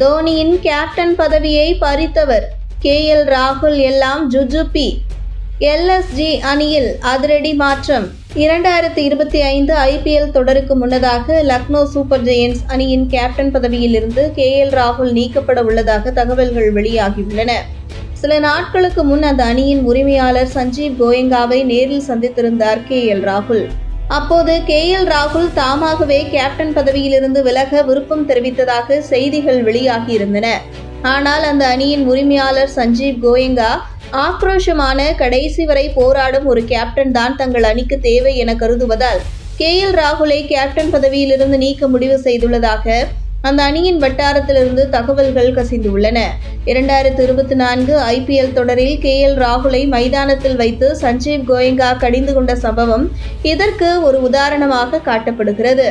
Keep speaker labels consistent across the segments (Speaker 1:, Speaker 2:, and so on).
Speaker 1: தோனியின் captain பதவியை பறித்தவர் K L ராகுல் எல்லாம் ஜுஜுபி. எல்எஸ்ஜி அணியில் அதிரடி மாற்றம். இரண்டாயிரத்தி இருபத்தி ஐந்து ஐபிஎல் தொடருக்கு முன்னதாக லக்னோ சூப்பர் ஜெயன்ஸ் அணியின் கேப்டன் பதவியிலிருந்து கே எல் ராகுல் நீக்கப்பட உள்ளதாக தகவல்கள் வெளியாகியுள்ளன. சில நாட்களுக்கு முன் அந்த அணியின் உரிமையாளர் சஞ்சீவ் கோயங்காவை நேரில் சந்தித்திருந்தார் கே எல் ராகுல். அப்போது கே எல் ராகுல் தாமாகவே கேப்டன் பதவியிலிருந்து விலக விருப்பம் தெரிவித்ததாக செய்திகள் வெளியாகியிருந்தன. ஆனால் அந்த அணியின் உரிமையாளர் சஞ்சீவ் கோயங்கா ஆக்ரோஷமான கடைசி வரை போராடும் ஒரு கேப்டன் தான் தங்கள் அணிக்கு தேவை என கருதுவதால் கே எல் ராகுலை கேப்டன் பதவியிலிருந்து நீக்க முடிவு செய்துள்ளதாக அந்த அணியின் வட்டாரத்திலிருந்து தகவல்கள் கசிந்துள்ளன. இரண்டாயிரத்து இருபத்தி நான்கு ஐபிஎல் தொடரில் கே எல் ராகுலை மைதானத்தில் வைத்து சஞ்சீவ் கோயங்கா கடிந்து கொண்ட சம்பவம் இதற்கு ஒரு உதாரணமாக காட்டப்படுகிறது.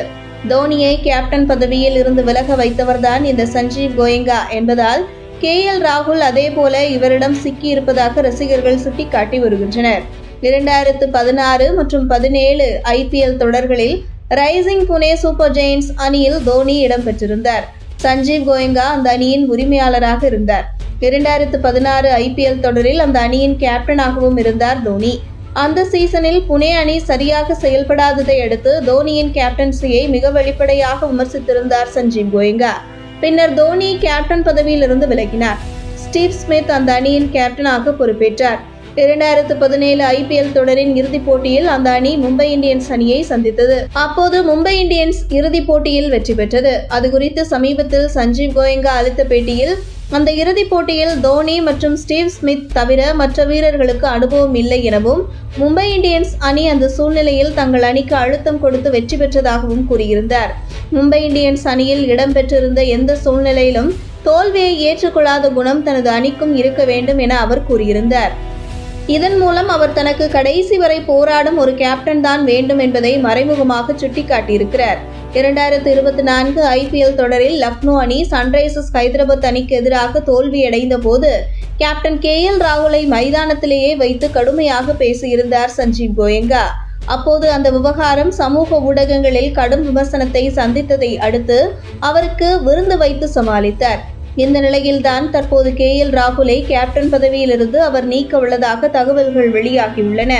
Speaker 1: தோனியை கேப்டன் பதவியில் இருந்து விலக வைத்தவர்தான் இந்த சஞ்சீவ் கோயங்கா என்பதால் கே எல் ராகுல் அதே போல இவரிடம் சிக்கி இருப்பதாக ரசிகர்கள் சுட்டிக்காட்டி வருகின்றனர். இரண்டாயிரத்து பதினாறு மற்றும் பதினேழு ஐபிஎல் தொடர்களில் ரைசிங் புனே சூப்பர் ஜெயின்ஸ் அணியில் தோனி இடம்பெற்றிருந்தார். சஞ்சீவ் கோயங்கா அந்த அணியின் உரிமையாளராக இருந்தார். இரண்டாயிரத்து பதினாறு ஐபிஎல் தொடரில் அந்த அணியின் கேப்டனாகவும் இருந்தார் தோனி. அந்த சீசனில் புனே அணி சரியாக செயல்படாததை அடுத்து தோனியின் கேப்டன்சியை மிக வெளிப்படையாக விமர்சித்திருந்தார் சஞ்சீவ் கோயங்கா. பின்னர் தோனி கேப்டன் பதவியிலிருந்து விலகினார். ஸ்டீவ் ஸ்மித் அந்த அணியின் கேப்டனாக பொறுப்பேற்றார். இரண்டாயிரத்து பதினேழு ஐபிஎல் தொடரின் இறுதிப் போட்டியில் அந்த அணி மும்பை இந்தியன்ஸ் அணியை சந்தித்தது. அப்போது மும்பை இந்தியன்ஸ் இறுதிப் போட்டியில் வெற்றி பெற்றது. அது குறித்து சமீபத்தில் சஞ்சீவ் கோயங்கா அளித்த பேட்டியில் அந்த இறுதிப் போட்டியில் தோனி மற்றும் ஸ்டீவ் ஸ்மித் தவிர மற்ற வீரர்களுக்கு அனுபவம் இல்லை எனவும் மும்பை இந்தியன்ஸ் அணி அந்த சூழ்நிலையில் தங்கள் அணிக்கு அழுத்தம் கொடுத்து வெற்றி பெற்றதாகவும் கூறியிருந்தார். மும்பை இந்தியன்ஸ் அணியில் இடம்பெற்றிருந்த எந்த சூழ்நிலையிலும் தோல்வியை ஏற்றுக்கொள்ளாத குணம் தனது அணிக்கும் இருக்க வேண்டும் என அவர் கூறியிருந்தார். இதன் மூலம் அவர் தனக்கு கடைசி வரை போராடும் ஒரு கேப்டன் தான் வேண்டும் என்பதை மறைமுகமாக சுட்டிக்காட்டியிருக்கிறார். இரண்டாயிரத்து இருபத்தி நான்கு ஐபிஎல் தொடரில் லக்னோ அணி சன்ரைசர்ஸ் ஹைதராபாத் அணிக்கு எதிராக தோல்வியடைந்த போது கேப்டன் கே எல் ராகுலை மைதானத்திலேயே வைத்து கடுமையாக பேசியிருந்தார் சஞ்சீவ் கோயங்கா. அப்போது அந்த விவகாரம் சமூக ஊடகங்களில் கடும் விமர்சனத்தை சந்தித்ததை அடுத்து அவருக்கு விருந்து வைத்து சமாளித்தார். இந்த நிலையில்தான் தற்போது கே எல் ராகுலை கேப்டன் பதவியிலிருந்து அவர் நீக்க உள்ளதாக தகவல்கள் வெளியாகியுள்ளன.